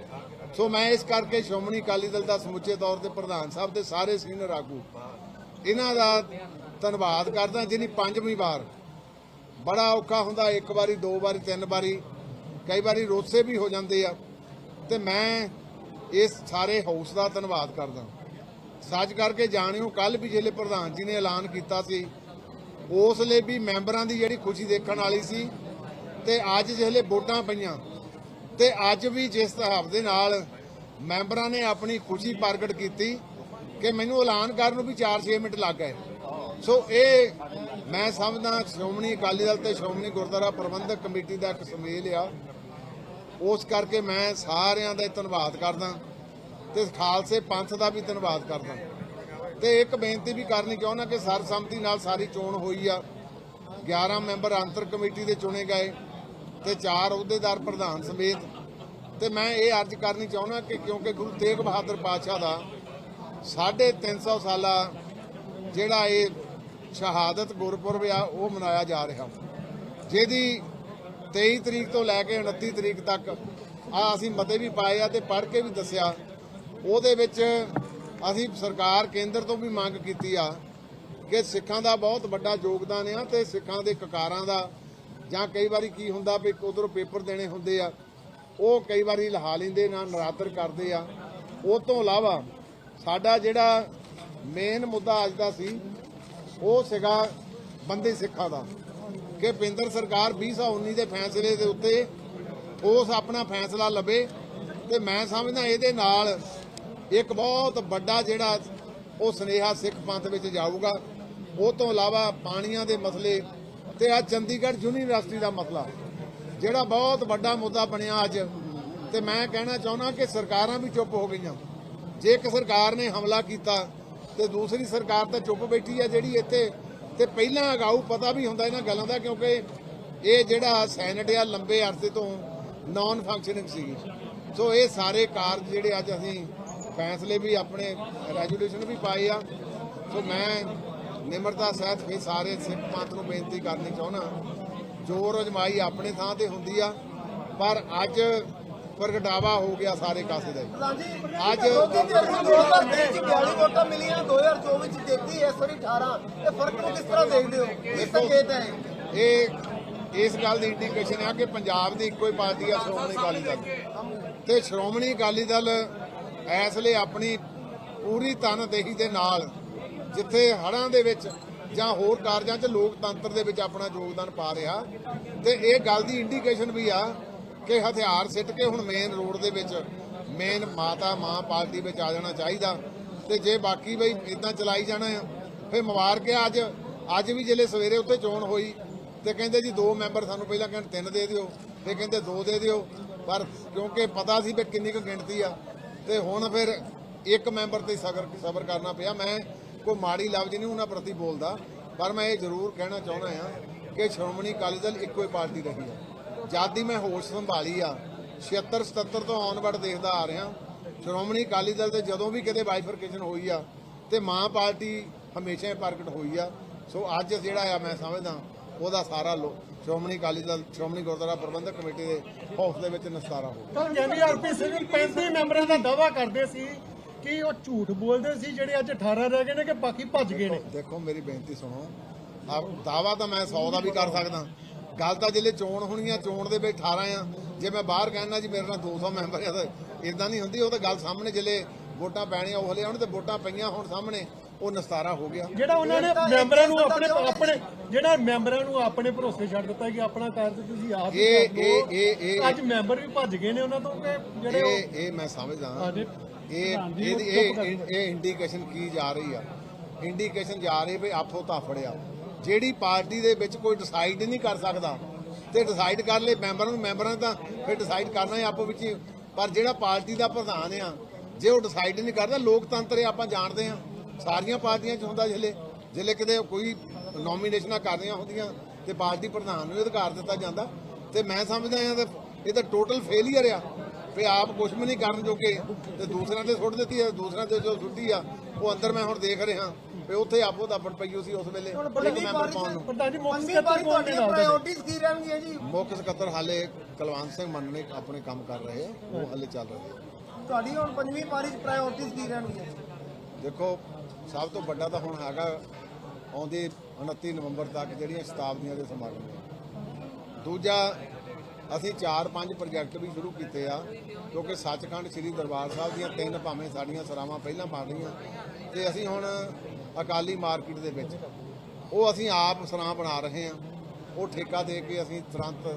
ਸੋ ਮੈਂ ਇਸ ਕਰਕੇ ਸ਼੍ਰੋਮਣੀ ਅਕਾਲੀ ਦਲ ਦਾ ਸਮੁੱਚੇ ਤੌਰ ਤੇ ਪ੍ਰਧਾਨ ਸਾਹਿਬ ਦੇ ਸਾਰੇ ਸੀਨੀਅਰ ਆਗੂ ਇਹਨਾਂ ਦਾ ਧੰਨਵਾਦ ਕਰਦਾ ਜਿਹਨੀ ਪੰਜਵੀਂ ਵਾਰ। ਬੜਾ ਔਖਾ ਹੁੰਦਾ, ਇੱਕ ਵਾਰੀ, ਦੋ ਵਾਰੀ, ਤਿੰਨ ਵਾਰੀ, ਕਈ ਵਾਰੀ ਰੋਸੇ ਵੀ ਹੋ ਜਾਂਦੇ ਆ। ਤੇ ਮੈਂ ਇਸ ਸਾਰੇ ਹਾਊਸ ਦਾ ਧੰਨਵਾਦ ਕਰਦਾ। ਸੱਚ ਕਰਕੇ ਜਾਣਿਓ ਕੱਲ ਵੀ ਜਿਹੜੇ ਪ੍ਰਧਾਨ ਜੀ ਨੇ ਐਲਾਨ ਕੀਤਾ ਸੀ, ਉਸ ਲਈ ਵੀ ਮੈਂਬਰਾਂ ਦੀ ਜਿਹੜੀ ਖੁਸ਼ੀ ਦੇਖਣ ਵਾਲੀ ਸੀ, ਤੇ ਅੱਜ ਜਿਹੜੇ ਵੋਟਾਂ ਪਈਆਂ ਤੇ ਅੱਜ ਵੀ ਜਿਸ ਹਿਸਾਬ ਦੇ ਨਾਲ ਮੈਂਬਰਾਂ ਨੇ ਆਪਣੀ ਖੁਸ਼ੀ ਪ੍ਰਗਟ ਕੀਤੀ ਕਿ ਮੈਨੂੰ ਐਲਾਨ ਕਰਨ ਨੂੰ ਵੀ 4-6 ਮਿੰਟ ਲੱਗ ਗਏ। ਸੋ ਇਹ ਮੈਂ ਸਮਝਦਾ ਸ਼੍ਰੋਮਣੀ ਅਕਾਲੀ ਦਲ ਤੇ ਸ਼੍ਰੋਮਣੀ ਗੁਰਦੁਆਰਾ ਪ੍ਰਬੰਧਕ ਕਮੇਟੀ ਦਾ ਇੱਕ ਸੁਮੇਲ ਆ। ਉਸ ਕਰਕੇ ਮੈਂ ਸਾਰਿਆਂ ਦਾ ਧੰਨਵਾਦ ਕਰਦਾ ਤੇ ਖਾਲਸੇ ਪੰਥ ਦਾ ਵੀ ਧੰਨਵਾਦ ਕਰਦਾ। ਤੇ ਇੱਕ ਬੇਨਤੀ ਵੀ ਕਰਨੀ ਚਾਹੁੰਦਾ ਕਿ ਸਰਸੰਮਤੀ ਨਾਲ ਸਾਰੀ ਚੋਣ ਹੋਈ ਆ। 11 ਮੈਂਬਰ ਅੰਤਰ ਕਮੇਟੀ ਦੇ ਚੁਣੇ ਗਏ। ਤੇ ਚਾਰ ਅਹੁਦੇਦਾਰ ਪ੍ਰਧਾਨ ਸਮੇਤ ਤੇ ਮੈਂ ਇਹ ਅਰਜ਼ ਕਰਨੀ ਚਾਹੁੰਦਾ ਕਿ ਕਿਉਂਕਿ ਗੁਰੂ ਤੇਗ ਬਹਾਦਰ ਪਾਤਸ਼ਾਹ ਦਾ 350 ਸਾਲਾ ਜਿਹੜਾ ਇਹ ਸ਼ਹਾਦਤ ਗੁਰਪੁਰਬ ਆ, ਉਹ ਮਨਾਇਆ ਜਾ ਰਿਹਾ। ਜਿਹਦੀ 23 ਤਰੀਕ ਤੋਂ ਲੈ ਕੇ 29 ਤਰੀਕ ਤੱਕ ਆ ਅਸੀਂ ਮਤੇ ਵੀ ਪਾਏ ਆ ਤੇ ਪੜ੍ਹ ਕੇ ਵੀ ਦੱਸਿਆ। ਉਹਦੇ ਵਿੱਚ ਅਸੀਂ ਸਰਕਾਰ ਕੇਂਦਰ ਤੋਂ ਵੀ ਮੰਗ ਕੀਤੀ ਆ ਕਿ ਸਿੱਖਾਂ ਦਾ ਬਹੁਤ ਵੱਡਾ ਯੋਗਦਾਨ ਆ ਤੇ ਸਿੱਖਾਂ ਦੇ ਕਕਾਰਾਂ ਦਾ ਜਾਂ ਕਈ ਵਾਰੀ ਕੀ ਹੁੰਦਾ ਵੀ ਉਧਰੋਂ ਪੇਪਰ ਦੇਣੇ ਹੁੰਦੇ ਆ, ਉਹ ਕਈ ਵਾਰੀ ਲਹਾ ਲੈਂਦੇ ਨਾ ਨਰਾਤਰ ਕਰਦੇ ਆ। ਉਹ ਤੋਂ ਇਲਾਵਾ ਸਾਡਾ ਜਿਹੜਾ ਮੇਨ ਮੁੱਦਾ ਅੱਜ ਦਾ ਸੀ, ਉਹ ਸੀਗਾ ਬੰਦੇ ਸਿੱਖਾਂ ਦਾ। ਕਿ ਪਿੰਦਰ ਸਰਕਾਰ 2019 ਦੇ ਫੈਸਲੇ ਦੇ ਉੱਤੇ ਉਸ ਆਪਣਾ ਫੈਸਲਾ ਲਵੇ ਤੇ ਮੈਂ ਸਮਝਦਾ ਇਹਦੇ ਨਾਲ ਇੱਕ ਬਹੁਤ ਵੱਡਾ ਜਿਹੜਾ ਉਹ ਸਨੇਹਾ ਸਿੱਖ ਪੰਥ ਵਿੱਚ ਜਾਊਗਾ। ਉਹ ਤੋਂ ਇਲਾਵਾ ਪਾਣੀਆਂ ਦੇ ਮਸਲੇ ਤੇ ਆ ਚੰਡੀਗੜ੍ਹ ਯੂਨੀਵਰਸਿਟੀ ਦਾ ਮਸਲਾ, ਜਿਹੜਾ ਬਹੁਤ ਵੱਡਾ ਮੁੱਦਾ ਬਣਿਆ ਅੱਜ। ਤੇ ਮੈਂ ਕਹਿਣਾ ਚਾਹੁੰਦਾ ਕਿ ਸਰਕਾਰਾਂ ਵੀ ਚੁੱਪ ਹੋ ਗਈਆਂ। ਜੇ ਇੱਕ ਸਰਕਾਰ ਨੇ ਹਮਲਾ ਕੀਤਾ, ਤੇ ਦੂਸਰੀ ਸਰਕਾਰ ਤਾਂ ਚੁੱਪ ਬੈਠੀ ਆ ਜਿਹੜੀ ਇੱਥੇ। ਤੇ ਪਹਿਲਾਂ ਅਗਾਊ ਪਤਾ ਵੀ ਹੁੰਦਾ ਇਹਨਾਂ ਗੱਲਾਂ ਦਾ, ਕਿਉਂਕਿ ਇਹ ਜਿਹੜਾ ਸੈਨੇਟ ਆ, ਲੰਬੇ ਅਰਸੇ ਤੋਂ ਨਾਨ ਫੰਕਸ਼ਨਿੰਗ ਸੀਗੀ ਸੋ ਇਹ ਸਾਰੇ ਕਾਰਜ ਜਿਹੜੇ ਅੱਜ ਅਸੀਂ ਫੈਸਲੇ ਵੀ ਆਪਣੇ ਰੈਜੂਲੇਸ਼ਨ ਵੀ ਪਾਏ ਆ। ਸੋ ਮੈਂ ਨਿਮਰਤਾ ਸਹਿਤ ਵੀ ਸਾਰੇ ਸਿੱਖ ਪੰਥ ਨੂੰ ਬੇਨਤੀ ਕਰਨੀ ਚਾਹੁੰਦਾ ਜੋਰ ਅਜਮਾਈ ਆਪਣੇ ਥਾਂ ਤੇ ਹੁੰਦੀ ਆ ਪਰ ਅੱਜ ਪ੍ਰਗਟਾਵਾ ਹੋ ਗਿਆ ਸਾਰੇ ਕਾਸੇ ਦਾ। ਅੱਜ 2023 ਚ 42 ਵੋਟਾਂ ਮਿਲੀਆਂ 2024 ਚ 33 ਇਸ ਵਾਰੀ 18 ਇਹ ਫ਼ਰਕ ਨੂੰ ਕਿਸ ਤਰ੍ਹਾਂ ਦੇਖਦੇ ਹੋ ਕੀ ਸੰਕੇਤ ਹੈ ਇਹ? ਇਹ ਇਸ ਗੱਲ ਦੀ ਇੰਡੀਕੇਸ਼ਨ ਹੈ ਕਿ ਪੰਜਾਬ ਦੀ ਇੱਕੋ ਹੀ ਪਾਰਟੀ ਆ ਸ਼੍ਰੋਮਣੀ ਅਕਾਲੀ ਦਲ ਤੇ ਸ਼੍ਰੋਮਣੀ ਅਕਾਲੀ ਦਲ ਇਸ ਲਈ ਆਪਣੀ ਪੂਰੀ ਤਨਦੇਹੀ ਦੇ ਨਾਲ ਜਿੱਥੇ ਹੜ੍ਹਾਂ ਦੇ ਵਿੱਚ ਜਾਂ ਹੋਰ ਕਾਰਜਾਂ 'ਚ ਲੋਕਤੰਤਰ ਦੇ ਵਿੱਚ ਆਪਣਾ ਯੋਗਦਾਨ ਪਾ ਰਿਹਾ। ਤੇ ਇਹ ਗੱਲ ਦੀ ਇੰਡੀਕੇਸ਼ਨ ਵੀ ਆ ਕਿ ਹਥਿਆਰ ਸਿੱਟ ਕੇ ਹੁਣ ਮੇਨ ਰੋਡ ਦੇ ਵਿੱਚ ਮੇਨ ਮਾਤਾ, ਮਾਂ ਪਾਰਟੀ ਵਿੱਚ ਆ ਜਾਣਾ ਚਾਹੀਦਾ। ਤੇ ਜੇ ਬਾਕੀ ਬਈ ਇਦਾਂ ਚਲਾਈ ਜਾਣਾ ਆ ਫੇ ਮੁਬਾਰਕ ਹੈ ਅੱਜ ਅੱਜ ਵੀ ਜਿਹੜੇ ਸਵੇਰੇ ਉੱਤੇ ਚੋਣ ਹੋਈ। ਤੇ ਕਹਿੰਦੇ ਜੀ ਦੋ ਮੈਂਬਰ ਸਾਨੂੰ ਪਹਿਲਾਂ ਕਹਿੰਦੇ ਤਿੰਨ ਦੇ ਦਿਓ ਤੇ ਕਹਿੰਦੇ ਦੋ ਦੇ ਦਿਓ। ਪਰ ਕਿਉਂਕਿ ਪਤਾ ਸੀ ਵੀ ਕਿੰਨੀ ਕੁ ਗਿਣਤੀ ਆ, ਤੇ ਹੁਣ ਫਿਰ ਇੱਕ ਮੈਂਬਰ ਤੇ ਸਬਰ ਸਬਰ ਕਰਨਾ ਪਿਆ। ਮੈਂ ਕੋਈ ਮਾੜੀ ਲਫ਼ਜ਼ ਨਹੀਂ ਉਹਨਾਂ ਪ੍ਰਤੀ ਬੋਲਦਾ, ਪਰ ਮੈਂ ਇਹ ਜ਼ਰੂਰ ਕਹਿਣਾ ਚਾਹੁੰਦਾ ਆ ਕਿ ਸ਼੍ਰੋਮਣੀ ਅਕਾਲੀ ਦਲ ਇੱਕੋ ਹੀ ਪਾਰਟੀ ਰਹੀ ਆ ਜਦ ਦੀ ਮੈਂ ਹੋਸ਼ ਸੰਭਾਲੀ ਆ 76 77 ਤੋਂ ਆਨਵਰਡ ਦੇਖਦਾ ਆ ਰਿਹਾ, ਸ਼੍ਰੋਮਣੀ ਅਕਾਲੀ ਦਲ ਤੇ ਜਦੋਂ ਵੀ ਕਿਤੇ ਬਾਈਫਰਕੇਸ਼ਨ ਹੋਈ ਆ, ਤੇ ਮਾਂ ਪਾਰਟੀ ਹਮੇਸ਼ਾ ਹੀ ਪ੍ਰਗਟ ਹੋਈ ਆ। ਸੋ ਅੱਜ ਜਿਹੜਾ ਆ ਮੈਂ ਸਮਝਦਾ, ਉਹਦਾ ਸਾਰਾ ਲੋ ਸ਼੍ਰੋਮਣੀ ਅਕਾਲੀ ਦਲ, ਸ਼੍ਰੋਮਣੀ ਗੁਰਦੁਆਰਾ ਪ੍ਰਬੰਧਕ ਕਮੇਟੀ ਦੇ ਹਾਊਸ ਦੇ ਵਿੱਚ ਨਿਸਤਾਰਾ ਹੋ ਗਿਆ। ਤਾਂ ਆਰਪੀ ਸਿੰਘ 35 ਮੈਂਬਰਾਂ ਦਾ ਦਾਵਾ ਕਰਦੇ ਸੀ ਕਿ ਉਹ ਝੂਠ ਬੋਲਦੇ ਸੀ ਜਿਹੜੇ ਅੱਜ 18 ਰਹਿ ਗਏ ਨੇ ਕਿ ਬਾਕੀ ਭੱਜ ਗਏ ਨੇ? ਦੇਖੋ ਮੇਰੀ ਬੇਨਤੀ ਸੁਣੋ। ਆ ਦਾਵਾ ਤਾਂ ਮੈਂ 100 ਦਾ ਵੀ ਕਰ ਸਕਦਾ। ਗੱਲ ਤਾਂ ਜਿਹੜੇ ਚੋਣ ਹੋਣੀ ਆ ਚੋਣ ਦੇ ਵਿੱਚ 18 ਆ। ਜੇ ਮੈਂ ਬਾਹਰ ਕਹਿਣਾ ਜੀ ਮੇਰੇ ਨਾਲ 200 ਮੈਂਬਰ ਆ ਤਾਂ ਇਦਾਂ ਨਹੀਂ ਹੁੰਦੀ। ਉਹ ਤਾਂ ਗੱਲ ਸਾਹਮਣੇ ਜਿਹੜੇ ਵੋਟਾਂ ਪੈਣੀਆਂ ਉਹ ਹਲੇ ਆਉਣ ਤੇ ਵੋਟਾਂ ਪਈਆਂ ਹੁਣ ਸਾਹਮਣੇ ਉਹ ਨਿਸਤਾਰਾ ਹੋ ਗਿਆ। ਜਿਹੜਾ ਉਹਨਾਂ ਨੇ ਮੈਂਬਰਾਂ ਨੂੰ ਆਪਣੇ ਆਪਣੇ ਜਿਹੜਾ ਮੈਂਬਰਾਂ ਨੂੰ ਆਪਣੇ ਭਰੋਸੇ ਛੱਡ ਦਿੱਤਾ ਕਿ ਆਪਣਾ ਕਾਰਜ ਤੁਸੀਂ ਆਪ ਹੀ ਇਹ-। ਇਹ- ਇਹ- ਅੱਜ ਮੈਂਬਰ ਵੀ ਭੱਜ ਗਏ ਨੇ ਉਹਨਾਂ ਤੋਂ ਕਿ ਜਿਹੜੇ ਇਹ ਇਹ ਮੈਂ ਸਮਝਦਾ। ਹਾਂਜੀ। ਇਹ ਇਹਦੀ ਇਹ ਇਹ ਇੰਡੀਕੇਸ਼ਨ ਕੀ ਜਾ ਰਹੀ ਆ? ਇੰਡੀਕੇਸ਼ਨ ਜਾ ਰਹੀ ਵੀ ਆਪੋ ਤਾਫੜਿਆ ਜਿਹੜੀ ਪਾਰਟੀ ਦੇ ਵਿੱਚ ਕੋਈ ਡਿਸਾਈਡ ਨਹੀਂ ਕਰ ਸਕਦਾ ਤੇ ਡਿਸਾਈਡ ਕਰ ਲੈ ਮੈਂਬਰਾਂ ਨੂੰ ਮੈਂਬਰਾਂ ਦਾ ਫਿਰ ਡਿਸਾਈਡ ਕਰਨਾ ਹੈ ਆਪੋ ਵਿੱਚ। ਪਰ ਜਿਹੜਾ ਪਾਰਟੀ ਦਾ ਪ੍ਰਧਾਨ ਆ ਜੇ ਉਹ ਡਿਸਾਈਡ ਨਹੀਂ ਕਰਦਾ ਲੋਕਤੰਤਰ ਆਪਾਂ ਜਾਣਦੇ ਆ। ਸਾਰੀਆਂ ਪਾਰਟੀਆਂ 'ਚ ਹੁੰਦਾ ਜਿਲੇ ਜਿਲੇ ਕਿਤੇ ਕੋਈ ਨੋਮੀਨੇਸ਼ਨਾਂ ਕਰਨੀਆਂ ਹੁੰਦੀਆਂ ਤੇ ਪਾਰਟੀ ਪ੍ਰਧਾਨ ਨੂੰ ਅਧਿਕਾਰ ਦਿੱਤਾ ਜਾਂਦਾ। ਤੇ ਮੈਂ ਸਮਝਦਾ ਆ ਤੇ ਇਹ ਤਾਂ ਟੋਟਲ ਫੇਲਿਅਰ ਆ। ਵੀ ਆਪ ਕੁਝ ਵੀ ਨਹੀਂ ਕਰਨ ਜੋਗੇ। ਤੇ ਦੂਸਰਿਆਂ ਤੇ ਸੁੱਟ ਦਿੱਤੀ ਹੈ ਦੂਸਰਿਆਂ ਤੇ ਜੋ ਸੁੱਟੀ ਆ ਉਹ ਅੰਦਰ ਮੈਂ ਹੁਣ ਦੇਖ ਰਿਹਾ। ਵੀ ਉੱਥੇ ਆਪੋ ਦਾ ਪਈ ਸੀ ਉਸ ਵੇਲੇ। ਇੱਕ ਮੈਂਬਰ ਪਾਉਣ ਨੂੰ। ਪ੍ਰਧਾਨ ਜੀ ਮੁੱਖ ਸਕੱਤਰ ਵਾਰੀ ਕੌਣ ਨੇ ਤੁਹਾਡੀਆਂ ਨਾਲ ਦੇ? ਪ੍ਰਾਇੋਰਟੀਜ਼ ਕੀ ਰਹਿਣਗੀਆਂ ਜੀ? ਮੁੱਖ ਸਕੱਤਰ ਹਾਲੇ ਕੁਲਵੰਤ ਸਿੰਘ ਮੰਨ ਨੇ ਆਪਣੇ ਕੰਮ ਕਰ ਰਹੇ ਆ ਉਹ ਹਾਲੇ ਚੱਲ ਰਹੇ ਆ। ਤੁਹਾਡੀ ਹੁਣ ਪੰਜਵੀਂ ਪਾਰੀ ਚ ਪ੍ਰਾਇੋਰਟੀਜ਼ ਕੀ ਰਹਿਣਗੀਆਂ ਦੇਖੋ ਸਭ ਤੋਂ ਵੱਡਾ ਤਾਂ ਹੁਣ ਹੈਗਾ ਆਉਂਦੇ 29 ਨਵੰਬਰ ਤੱਕ ਜਿਹੜੀਆਂ ਸ਼ਤਾਬਦੀਆਂ ਦੇ ਸਮਾਗਮ ਨੇ। ਦੂਜਾ ਅਸੀਂ 4-5 ਪ੍ਰੋਜੈਕਟ ਵੀ ਸ਼ੁਰੂ ਕੀਤੇ ਆ ਕਿਉਂਕਿ ਸੱਚਖੰਡ ਸ੍ਰੀ ਦਰਬਾਰ ਸਾਹਿਬ ਦੀਆਂ ਤਿੰਨ ਭਾਵੇਂ ਸਾਡੀਆਂ ਸਰਾਵਾਂ ਪਹਿਲਾਂ ਬਣ ਰਹੀਆਂ। ਤੇ ਅਸੀਂ ਹੁਣ ਅਕਾਲੀ ਮਾਰਕੀਟ ਦੇ ਵਿੱਚ, ਉਹ ਅਸੀਂ ਆਪ ਸਰਾਂ ਬਣਾ ਰਹੇ ਹਾਂ। ਉਹ ਠੇਕਾ ਦੇ ਕੇ ਅਸੀਂ ਤੁਰੰਤ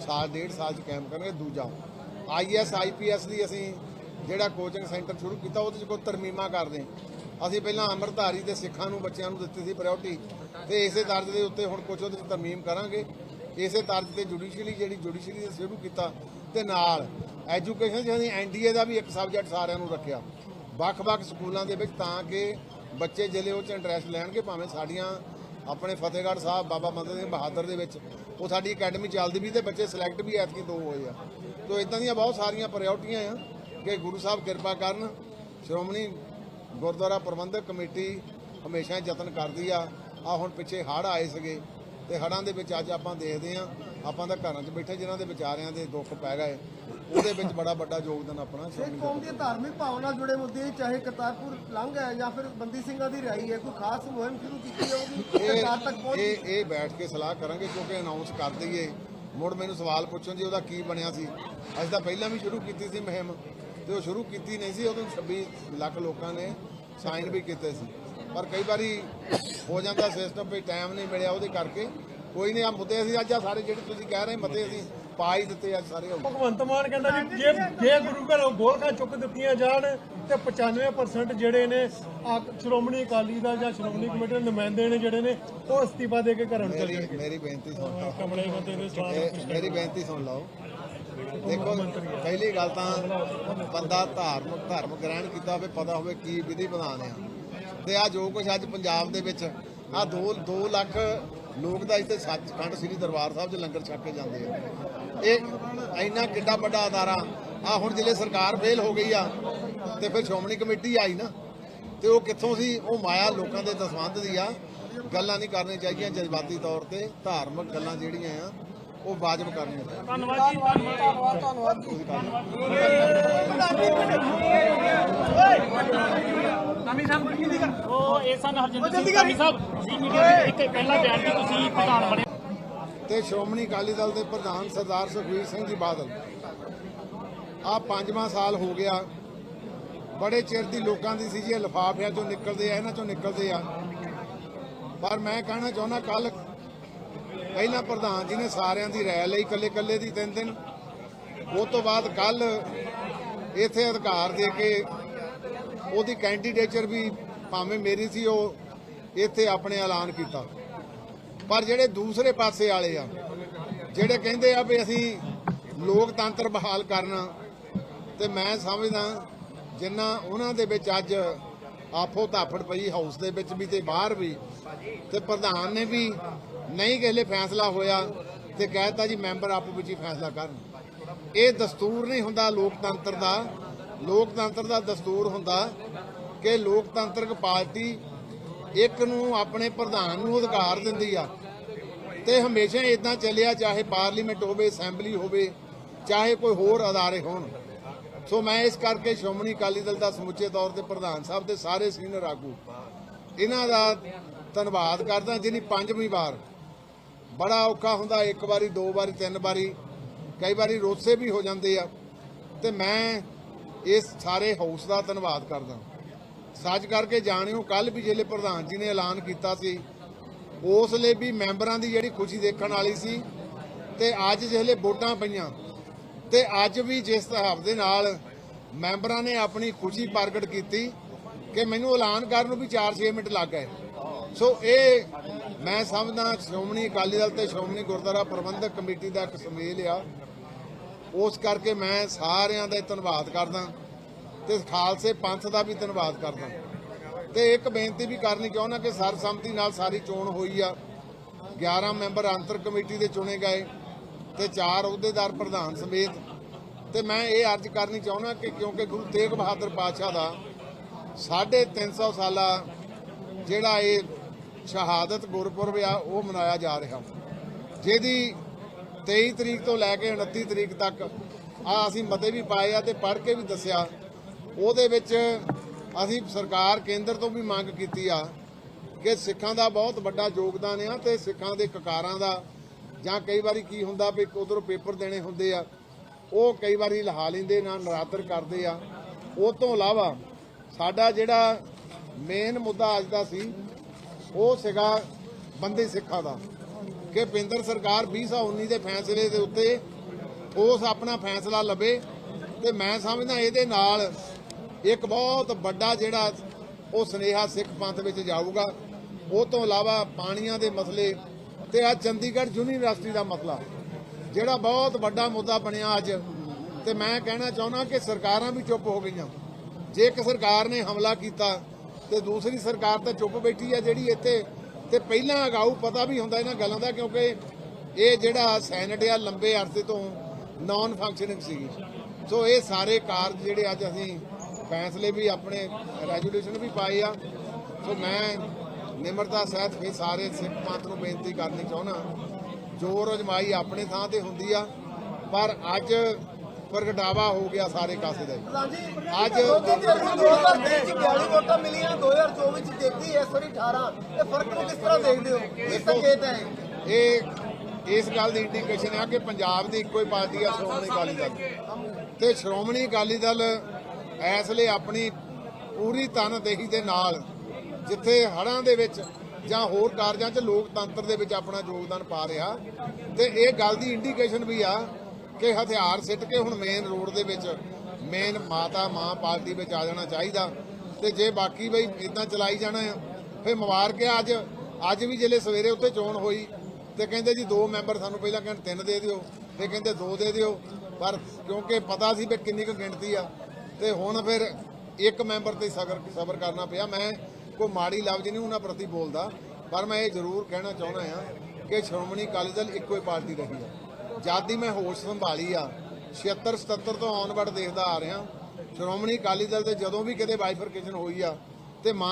ਸਾਲ, ਡੇਢ ਸਾਲ ਚ ਕੈਂਪ ਕਰਾਂਗੇ, ਦੂਜਾ। ਆਈਐਸ ਆਈਪੀਐਸ ਦੀ ਅਸੀਂ ਜਿਹੜਾ ਕੋਚਿੰਗ ਸੈਂਟਰ ਸ਼ੁਰੂ ਕੀਤਾ, ਉਹਦੇ ਚ ਕੋਈ ਤਰਮੀਮਾ ਕਰਦੇ ਅਸੀਂ ਪਹਿਲਾਂ ਅੰਮ੍ਰਿਤਧਾਰੀ ਤੇ ਸਿੱਖਾਂ ਨੂੰ, ਬੱਚਿਆਂ ਨੂੰ ਦਿੱਤੀ ਸੀ ਪ੍ਰਾਇੋਰਟੀ ਤੇ ਇਸੇ ਦਰਜ ਦੇ ਉੱਤੇ ਹੁਣ ਕੁਝ ਉਹਦੇ ਚ ਤਰਮੀਮ ਕਰਾਂਗੇ। ਇਸੇ ਤਰਜ਼ ਤੇ ਜੁਡੀਸ਼ੀਅਲੀ ਜਿਹੜੀ ਜੁਡੀਸ਼ੀਅਲੀ ਦੇ ਸ਼ੁਰੂ ਕੀਤਾ ਤੇ ਨਾਲ ਐਜੂਕੇਸ਼ਨ ਜਿਹੜੀ ਐਨਡੀਏ ਦਾ ਵੀ ਇੱਕ ਸਬਜੈਕਟ ਸਾਰਿਆਂ ਨੂੰ ਰੱਖਿਆ। ਵੱਖ-ਵੱਖ ਸਕੂਲਾਂ ਦੇ ਵਿੱਚ ਤਾਂ ਕਿ ਬੱਚੇ ਜਿਹੜੇ ਉਹ ਚ ਇੰਟਰਸਟ ਲੈਣਗੇ, ਭਾਵੇਂ ਸਾਡੀਆਂ ਆਪਣੇ ਫਤਿਹਗੜ੍ਹ ਸਾਹਿਬ, ਬਾਬਾ ਬੰਦਾ ਸਿੰਘ ਬਹਾਦਰ ਦੇ ਵਿੱਚ, ਉਹ ਸਾਡੀ ਅਕੈਡਮੀ ਚੱਲਦੀ ਵੀ ਤੇ ਬੱਚੇ ਸਿਲੈਕਟ ਵੀ ਐਤਕੀ ਦੋ ਹੋਏ ਆ। ਤੋ ਇਦਾਂ ਦੀਆਂ ਬਹੁਤ ਸਾਰੀਆਂ ਪ੍ਰਾਇੋਰਟੀਆਂ ਆ ਕਿ ਗੁਰੂ ਸਾਹਿਬ ਕਿਰਪਾ ਕਰਨ, ਸ਼੍ਰੋਮਣੀ ਗੁਰਦੁਆਰਾ ਪ੍ਰਬੰਧਕ ਕਮੇਟੀ ਹਮੇਸ਼ਾ ਯਤਨ ਕਰਦੀ ਆ। ਆ ਹੁਣ ਪਿੱਛੇ ਹੜ੍ਹ ਆਏ ਸੀਗੇ। ਤੇ ਹੜ੍ਹਾਂ ਦੇ ਵਿੱਚ ਅੱਜ ਆਪਾਂ ਦੇਖਦੇ ਆ ਆਪਾਂ ਤਾਂ ਘਰਾਂ 'ਚ ਬੈਠੇ ਜਿਨ੍ਹਾਂ ਦੇ ਵਿਚਾਰਿਆਂ ਦੇ ਦੁੱਖ ਪੈ ਗਏ ਉਹਦੇ ਵਿੱਚ ਬੜਾ ਵੱਡਾ ਯੋਗਦਾਨ ਆਪਣਾ ਸ਼੍ਰੋਮਣੀ ਕੌਮ ਦੀਆਂ ਧਾਰਮਿਕ ਭਾਵਨਾ ਨਾਲ ਜੁੜੇ ਮੁੱਦੇ ਚਾਹੇ ਕਰਤਾਰਪੁਰ ਲੰਘ ਹੈ ਜਾਂ ਫਿਰ ਬੰਦੀ ਸਿੰਘਾਂ ਦੀ ਰਿਹਾਈ ਹੈ ਕੋਈ ਖਾਸ ਮੁਹਿੰਮ ਸ਼ੁਰੂ ਕੀਤੀ ਜਾਊਗੀ ਸਰਕਾਰ ਤੱਕ ਪਹੁੰਚ ਇਹ ਇਹ ਬੈਠ ਕੇ ਸਲਾਹ ਕਰਾਂਗੇ ਕਿਉਂਕਿ ਅਨਾਉਂਸ ਕਰ ਦਈਏ। ਮੁੜ ਮੈਨੂੰ ਸਵਾਲ ਪੁੱਛਣ ਜੀ ਉਹਦਾ ਕੀ ਬਣਿਆ ਸੀ? ਅਸੀਂ ਤਾਂ ਪਹਿਲਾਂ ਵੀ ਸ਼ੁਰੂ ਕੀਤੀ ਸੀ ਮੁਹਿੰਮ ਤੇ ਉਹ ਸ਼ੁਰੂ ਕੀਤੀ ਨਹੀਂ ਸੀ ਉਦੋਂ 26 ਲੱਖ ਲੋਕਾਂ ਨੇ ਸਾਈਨ ਵੀ ਕੀਤੇ ਸੀ। ਪਰ ਕਈ ਵਾਰੀ ਹੋ ਜਾਂਦਾ ਸਿਸਟਮ ਵੀ ਟਾਈਮ ਨਹੀਂ ਮਿਲਿਆ ਉਹਦੇ ਕਰਕੇ। ਕੋਈ ਨਹੀਂ ਆ ਮੁੱਦੇ ਅਸੀਂ ਅੱਜ ਆ ਸਾਰੇ ਜਿਹੜੇ ਤੁਸੀਂ ਕਹਿ ਰਹੇ ਮਤੇ ਅਸੀਂ ਪਾ ਹੀ ਦਿੱਤੇ ਅੱਜ ਸਾਰੇ ਹੋ ਗਏ। ਭਗਵੰਤ ਮਾਨ ਕਹਿੰਦਾ ਜੀ ਜੇ ਜੇ ਗੁਰੂ ਘਰੋਂ ਗੋਲਕਾਂ ਚੁੱਕ ਦਿੱਤੀਆਂ ਜਾਣ ਤੇ 95% ਜਿਹੜੇ ਨੇ ਸ਼੍ਰੋਮਣੀ ਅਕਾਲੀ ਦਾ ਜਾਂ ਸ਼੍ਰੋਮਣੀ ਕਮੇਟੀ ਦੇ ਨੁਮਾਇੰਦੇ ਨੇ ਜਿਹੜੇ ਨੇ ਉਹ ਅਸਤੀਫਾ ਦੇ ਕੇ ਘਰਾਂ ਨੂੰ ਚਲੇ ਜਾਣਗੇ। ਮੇਰੀ ਬੇਨਤੀ ਸੁਣ ਲਓ। ਕਮਲੇ ਬੰਦੇ ਦੇ ਸਵਾਲ ਇਹ ਮੇਰੀ ਬੇਨਤੀ ਸੁਣ ਲਓ। ਦੇਖੋ ਪਹਿਲੀ ਗੱਲ ਤਾਂ ਬੰਦਾ ਧਾਰਮ ਧਰਮ ਗ੍ਰਹਿਣ ਕੀਤਾ ਹੋਵੇ ਪਤਾ ਹੋਵੇ ਕੀ ਵਿਧੀ ਵਿਧਾਨ ਆ। ਤੇ ਆ ਜੋ ਕੁਝ ਅੱਜ ਪੰਜਾਬ ਦੇ ਵਿੱਚ ਆ 2 2 ਲੱਖ ਲੋਕ ਤਾਂ ਇੱਥੇ ਸੱਚਖੰਡ ਸ੍ਰੀ ਦਰਬਾਰ ਸਾਹਿਬ 'ਚ ਲੰਗਰ ਛਕ ਕੇ ਜਾਂਦੇ ਆ। ਇਹ ਇੰਨਾ ਕਿੱਡਾ ਵੱਡਾ ਅਦਾਰਾ, ਆ ਹੁਣ ਜਿਲੇ ਸਰਕਾਰ ਫੇਲ ਹੋ ਗਈ ਆ, ਤੇ ਫਿਰ ਸ਼੍ਰੋਮਣੀ ਕਮੇਟੀ ਆਈ ਨਾ, ਤੇ ਉਹ ਕਿੱਥੋਂ ਸੀ? ਉਹ ਮਾਇਆ ਲੋਕਾਂ ਦੇ ਦਸਵੰਧ ਦੀ ਆ। ਗੱਲਾਂ ਨਹੀਂ ਕਰਨੀਆਂ ਚਾਹੀਦੀਆਂ ਜਜ਼ਬਾਤੀ ਤੌਰ ਤੇ, ਧਾਰਮਿਕ ਗੱਲਾਂ ਜਿਹੜੀਆਂ ਆ ਉਹ ਵਾਜਬ ਕਰਨੀਆਂ ਚਾਹੀਦੀਆਂ ਧੰਨਵਾਦ ਜੀ ਧੰਨਵਾਦ। ਨਵੀਂ ਸਾਹਿਬ ਉਹ ਇਹ ਸਨ ਹਰਜਿੰਦਰ ਸਿੰਘ ਧਾਮੀ ਸਾਹਿਬ ਜੀ ਮੀਡੀਆ ਦੇ ਇੱਕ ਪਹਿਲਾ ਬਿਆਨ ਕਿ ਤੁਸੀਂ ਪ੍ਰਧਾਨ ਬਣੇ। ਤੇ ਸ਼੍ਰੋਮਣੀ ਅਕਾਲੀ ਦਲ ਦੇ ਪ੍ਰਧਾਨ ਸਰਦਾਰ ਸੁਖਬੀਰ ਸਿੰਘ ਜੀ ਬਾਦਲ। ਆ ਪੰਜਵਾਂ ਸਾਲ ਹੋ ਗਿਆ। ਬੜੇ ਚਿਰ ਦੀ ਲੋਕਾਂ ਦੀ ਸੀ ਜੀ ਇਹ ਲਿਫਾਫਿਆਂ ਚੋਂ ਨਿਕਲਦੇ ਆ ਇਹਨਾਂ ਚੋਂ ਨਿਕਲਦੇ ਆ। ਪਰ ਮੈਂ ਕਹਿਣਾ ਚਾਹੁੰਦਾ ਕੱਲ ਪਹਿਲਾਂ ਪ੍ਰਧਾਨ ਜੀ ਨੇ ਸਾਰਿਆਂ ਦੀ ਰਾਇ ਲਈ ਕੱਲੇ ਕੱਲੇ ਦੀ ਤਿੰਨ ਦਿਨ। ਉਹ ਤੋਂ ਬਾਅਦ ਕੱਲ ਇੱਥੇ ਅਧਿਕਾਰ ਦੇ ਕੇ ਉਹਦੀ ਕੈਂਡੀਡੇਚਰ ਵੀ ਭਾਵੇਂ ਮੇਰੀ ਸੀ, ਉਹ ਇੱਥੇ ਆਪਣੇ ਐਲਾਨ ਕੀਤਾ। ਪਰ ਜਿਹੜੇ ਦੂਸਰੇ ਪਾਸੇ ਵਾਲੇ ਆ, ਜਿਹੜੇ ਕਹਿੰਦੇ ਆ ਵੀ ਅਸੀਂ ਲੋਕਤੰਤਰ ਬਹਾਲ ਕਰਨਾ, ਤੇ ਮੈਂ ਸਮਝਦਾ ਜਿੰਨਾ ਉਹਨਾਂ ਦੇ ਵਿੱਚ ਅੱਜ ਆਪੋ ਧਾਫੜ ਪਈ ਹਾਊਸ ਦੇ ਵਿੱਚ ਵੀ ਤੇ ਬਾਹਰ ਵੀ, ਤੇ ਪ੍ਰਧਾਨ ਨੇ ਵੀ ਨਹੀਂ ਕਿਸੇ ਫੈਸਲਾ ਹੋਇਆ ਤੇ ਕਹਿਤਾ ਜੀ ਮੈਂਬਰ ਆਪੋ ਵਿੱਚ ਹੀ ਫੈਸਲਾ ਕਰਨ। ਇਹ ਦਸਤੂਰ ਨਹੀਂ ਹੁੰਦਾ ਲੋਕਤੰਤਰ ਦਾ। ਲੋਕਤੰਤਰ ਦਾ ਦਸਤੂਰ ਹੁੰਦਾ ਕਿ ਲੋਕਤੰਤਰਕ ਪਾਰਟੀ ਇੱਕ ਨੂੰ ਆਪਣੇ ਪ੍ਰਧਾਨ ਨੂੰ ਅਧਿਕਾਰ ਦਿੰਦੀ ਆ ਤੇ ਹਮੇਸ਼ਾ ਇਦਾਂ ਚੱਲਿਆ, ਚਾਹੇ ਪਾਰਲੀਮੈਂਟ ਹੋਵੇ, ਅਸੈਂਬਲੀ ਹੋਵੇ, ਚਾਹੇ ਕੋਈ ਹੋਰ ਅਦਾਰੇ ਹੋਣ। ਸੋ ਮੈਂ ਇਸ ਕਰਕੇ ਸ਼੍ਰੋਮਣੀ ਅਕਾਲੀ ਦਲ ਦਾ ਸਮੁੱਚੇ ਤੌਰ ਤੇ ਪ੍ਰਧਾਨ ਸਾਹਿਬ ਤੇ ਸਾਰੇ ਸੀਨੀਅਰ ਆਗੂ, ਇਹਨਾਂ ਦਾ ਧੰਨਵਾਦ ਕਰਦਾ ਜਿਹਨੀ ਪੰਜਵੀਂ ਵਾਰ ਬੜਾ ਔਖਾ ਹੁੰਦਾ, ਇੱਕ ਵਾਰੀ, ਦੋ ਵਾਰੀ, ਤਿੰਨ ਵਾਰੀ। ਕਈ ਵਾਰੀ ਰੋਸੇ ਵੀ ਹੋ ਜਾਂਦੇ ਆ। ਤੇ ਮੈਂ ਇਸ ਸਾਰੇ ਹਾਊਸ ਦਾ ਧੰਨਵਾਦ ਕਰਦਾ। ਸੱਚ ਕਰਕੇ ਜਾਣਿਓ ਕੱਲ ਵੀ ਜਿਹੜੇ ਪ੍ਰਧਾਨ ਜੀ ਨੇ ਐਲਾਨ ਕੀਤਾ ਸੀ, ਉਸ ਲਈ ਵੀ ਮੈਂਬਰਾਂ ਦੀ ਜਿਹੜੀ ਖੁਸ਼ੀ ਦੇਖਣ ਵਾਲੀ ਸੀ। ਤੇ ਅੱਜ ਜਿਹੜੇ ਵੋਟਾਂ ਪਈਆਂ, ਤੇ ਅੱਜ ਵੀ ਜਿਸ ਹਿਸਾਬ ਦੇ ਨਾਲ ਮੈਂਬਰਾਂ ਨੇ ਆਪਣੀ ਖੁਸ਼ੀ ਪ੍ਰਗਟ ਕੀਤੀ ਕਿ ਮੈਨੂੰ ਐਲਾਨ ਕਰਨ ਨੂੰ ਵੀ 4-6 ਮਿੰਟ ਲੱਗ ਗਏ। ਸੋ ਇਹ ਮੈਂ ਸਮਝਦਾ ਸ਼੍ਰੋਮਣੀ ਅਕਾਲੀ ਦਲ ਤੇ ਸ਼੍ਰੋਮਣੀ ਗੁਰਦੁਆਰਾ ਪ੍ਰਬੰਧਕ ਕਮੇਟੀ ਦਾ ਇੱਕ ਸੁਮੇਲ ਆ। ਉਸ ਕਰਕੇ ਮੈਂ ਸਾਰਿਆਂ ਦਾ ਧੰਨਵਾਦ ਕਰਦਾ ਤੇ ਖਾਲਸੇ ਪੰਥ ਦਾ ਵੀ ਧੰਨਵਾਦ ਕਰਦਾ। ਤੇ ਇੱਕ ਬੇਨਤੀ ਵੀ ਕਰਨੀ ਚਾਹੁੰਦਾ ਕਿ ਸਰਬਸੰਮਤੀ ਨਾਲ ਸਾਰੀ ਚੋਣ ਹੋਈ ਆ। 11 ਮੈਂਬਰ ਅੰਤਰ ਕਮੇਟੀ ਦੇ ਚੁਣੇ ਗਏ ਤੇ ਚਾਰ ਅਹੁਦੇਦਾਰ ਪ੍ਰਧਾਨ ਸਮੇਤ। ਤੇ ਮੈਂ ਇਹ ਅਰਜ਼ ਕਰਨੀ ਚਾਹੁੰਦਾ ਕਿ ਕਿਉਂਕਿ ਗੁਰੂ ਤੇਗ ਬਹਾਦਰ ਪਾਤਸ਼ਾਹ ਦਾ 350 ਸਾਲਾ ਜਿਹੜਾ ਇਹ ਸ਼ਹਾਦਤ ਗੁਰਪੁਰਬ ਆ, ਉਹ ਮਨਾਇਆ ਜਾ ਰਿਹਾ ਜਿਹਦੀ 23 ਤਰੀਕ ਤੋਂ ਲੈ ਕੇ 29 ਤਰੀਕ ਤੱਕ ਆ ਅਸੀਂ ਮਤੇ ਵੀ ਪਾਏ ਆ ਤੇ ਪੜ੍ਹ ਕੇ ਵੀ ਦੱਸਿਆ। ਉਹਦੇ ਵਿੱਚ ਅਸੀਂ ਸਰਕਾਰ ਕੇਂਦਰ ਤੋਂ ਵੀ ਮੰਗ ਕੀਤੀ ਆ ਕਿ ਸਿੱਖਾਂ ਦਾ ਬਹੁਤ ਵੱਡਾ ਯੋਗਦਾਨ ਆ ਤੇ ਸਿੱਖਾਂ ਦੇ ਕਕਾਰਾਂ ਦਾ, ਜਾਂ ਕਈ ਵਾਰੀ ਕੀ ਹੁੰਦਾ ਵੀ ਉਧਰੋਂ ਪੇਪਰ ਦੇਣੇ ਹੁੰਦੇ ਆ, ਉਹ ਕਈ ਵਾਰੀ ਲਹਾ ਲੈਂਦੇ ਨਾ, ਨਰਾਦਰ ਕਰਦੇ ਆ। ਉਹ ਤੋਂ ਇਲਾਵਾ ਸਾਡਾ ਜਿਹੜਾ ਮੇਨ ਮੁੱਦਾ ਅੱਜ ਦਾ ਸੀ ਉਹ ਸੀਗਾ ਬੰਦੀ ਸਿੱਖਾਂ ਦਾ, ਕਿ ਕੇਂਦਰ ਸਰਕਾਰ 2019 ਦੇ ਫੈਸਲੇ ਦੇ ਉੱਤੇ ਉਸ ਆਪਣਾ ਫੈਸਲਾ ਲਵੇ ਤੇ ਮੈਂ ਸਮਝਦਾ ਇਹਦੇ ਨਾਲ ਇੱਕ ਬਹੁਤ ਵੱਡਾ ਜਿਹੜਾ ਉਹ ਸਨੇਹਾ ਸਿੱਖ ਪੰਥ ਵਿੱਚ ਜਾਊਗਾ, ਉਹ ਤੋਂ ਇਲਾਵਾ ਪਾਣੀਆਂ ਦੇ ਮਸਲੇ ਤੇ ਆ ਚੰਡੀਗੜ੍ਹ ਯੂਨੀਵਰਸਿਟੀ ਦਾ ਮਸਲਾ, ਜਿਹੜਾ ਬਹੁਤ ਵੱਡਾ ਮੁੱਦਾ ਬਣਿਆ ਅੱਜ। ਤੇ ਮੈਂ ਕਹਿਣਾ ਚਾਹੁੰਦਾ ਕਿ ਸਰਕਾਰਾਂ ਵੀ ਚੁੱਪ ਹੋ ਗਈਆਂ। ਜੇ ਇੱਕ ਸਰਕਾਰ ਨੇ ਹਮਲਾ ਕੀਤਾ ਤੇ ਦੂਸਰੀ ਸਰਕਾਰ ਤਾਂ ਚੁੱਪ ਬੈਠੀ ਆ ਜਿਹੜੀ ਇੱਥੇ ਤੇ ਪਹਿਲਾਂ ਅਗਾਊ ਪਤਾ ਵੀ ਹੁੰਦਾ ਇਹਨਾਂ ਗੱਲਾਂ ਦਾ ਕਿਉਂਕਿ ਇਹ ਜਿਹੜਾ ਸੈਨੇਟ ਆ ਲੰਬੇ ਅਰਸੇ ਤੋਂ ਨਾਨ ਫੰਕਸ਼ਨਿੰਗ ਸੀਗੀ ਸੋ ਇਹ ਸਾਰੇ ਕਾਰਜ ਜਿਹੜੇ ਅੱਜ ਅਸੀਂ ਫੈਸਲੇ ਵੀ ਆਪਣੇ ਰੈਜੂਲੇਸ਼ਨ ਵੀ ਪਾਏ ਆ। ਸੋ ਮੈਂ ਨਿਮਰਤਾ ਸਹਿਤ ਵੀ ਸਾਰੇ ਸਿੱਖ ਪੰਥ ਨੂੰ ਬੇਨਤੀ ਕਰਨੀ ਚਾਹੁੰਦਾ। ਜੋ ਰੋਜ਼ਮਾਈ ਆਪਣੇ ਥਾਂ ਤੇ ਹੁੰਦੀ ਆ, ਪਰ ਅੱਜ ਪ੍ਰਗਟਾਵਾ ਹੋ ਗਿਆ ਸਾਰੇ ਕਾਸੇ ਦਾ। ਅੱਜ ਅੱਜ- ਮੋਦੀ ਧਿਰ ਨੂੰ 2023 ਚ 42 ਵੋਟਾਂ ਮਿਲੀਆਂ 2024 ਚ 33 ਇਸ ਵਾਰੀ 18 ਇਹ ਫ਼ਰਕ ਨੂੰ ਕਿਸ ਤਰ੍ਹਾਂ ਦੇਖਦੇ ਹੋ? ਕੀ ਸੰਕੇਤ ਹੈ। ਇਹ ਇਸ ਗੱਲ ਦੀ ਇੰਡੀਕੇਸ਼ਨ ਹੈ ਕਿ ਪੰਜਾਬ ਦੀ ਇੱਕੋ ਹੀ ਪਾਰਟੀ ਆ ਸ਼੍ਰੋਮਣੀ ਅਕਾਲੀ ਦਲ। ਤੇ ਸ਼੍ਰੋਮਣੀ ਅਕਾਲੀ ਦਲ ਇਸ ਲਈ ਆਪਣੀ ਪੂਰੀ ਤਨਦੇਹੀ ਦੇ ਨਾਲ ਜਿੱਥੇ ਹੜ੍ਹਾਂ ਦੇ ਵਿੱਚ ਜਾਂ ਹੋਰ ਕਾਰਜਾਂ 'ਚ ਲੋਕਤੰਤਰ ਦੇ ਵਿੱਚ ਆਪਣਾ ਯੋਗਦਾਨ ਪਾ ਰਿਹਾ। ਤੇ ਇਹ ਗੱਲ ਦੀ ਇੰਡੀਕੇਸ਼ਨ ਵੀ ਆ ਕਿ ਹਥਿਆਰ ਸਿੱਟ ਕੇ ਹੁਣ ਮੇਨ ਰੋਡ ਦੇ ਵਿੱਚ ਮੇਨ ਮਾਤਾ ਮਾਂ ਪਾਰਟੀ ਵਿੱਚ ਆ ਜਾਣਾ ਚਾਹੀਦਾ। ਤੇ ਜੇ ਬਾਕੀ ਬਈ ਇਦਾਂ ਚਲਾਈ ਜਾਣਾ ਆ ਫੇ ਮੁਬਾਰਕ ਆ ਅੱਜ ਅੱਜ ਵੀ ਜਿਹੜੇ ਸਵੇਰੇ ਉੱਤੇ ਚੋਣ ਹੋਈ, ਤੇ ਕਹਿੰਦੇ ਜੀ ਦੋ ਮੈਂਬਰ ਸਾਨੂੰ ਪਹਿਲਾਂ ਕਹਿੰਦੇ ਤਿੰਨ ਦੇ ਦਿਓ ਤੇ ਕਹਿੰਦੇ ਦੋ ਦੇ ਦਿਓ। ਪਰ ਕਿਉਂਕਿ ਪਤਾ ਸੀ ਵੀ ਕਿੰਨੀ ਕੁ ਗਿਣਤੀ ਆ, ਤੇ ਹੁਣ ਫਿਰ ਇੱਕ ਮੈਂਬਰ ਤੇ ਸਬਰ ਸਬਰ ਕਰਨਾ ਪਿਆ। ਮੈਂ ਕੋਈ ਮਾੜੀ ਲਫ਼ਜ਼ ਨਹੀਂ ਉਹਨਾਂ ਪ੍ਰਤੀ ਬੋਲਦਾ, ਪਰ ਮੈਂ ਇਹ ਜ਼ਰੂਰ ਕਹਿਣਾ ਚਾਹੁੰਦਾ ਆ ਕਿ ਸ਼੍ਰੋਮਣੀ ਅਕਾਲੀ ਦਲ ਇੱਕੋ ਹੀ ਪਾਰਟੀ ਰਹੀ ਹੈ ਜਦ ਦੀ ਮੈਂ ਹੋਸ਼ ਸੰਭਾਲੀ ਆ। 76 77 ਤੋਂ ਆਨਵਰਡ ਦੇਖਦਾ ਆ ਰਿਹਾ ਸ਼੍ਰੋਮਣੀ ਅਕਾਲੀ ਦਲ ਦੇ ਜਦੋਂ ਵੀ ਕਿਤੇ ਬਾਈਫਰਕੇਸ਼ਨ ਹੋਈ ਆ, ਤੇ ਮਾਂ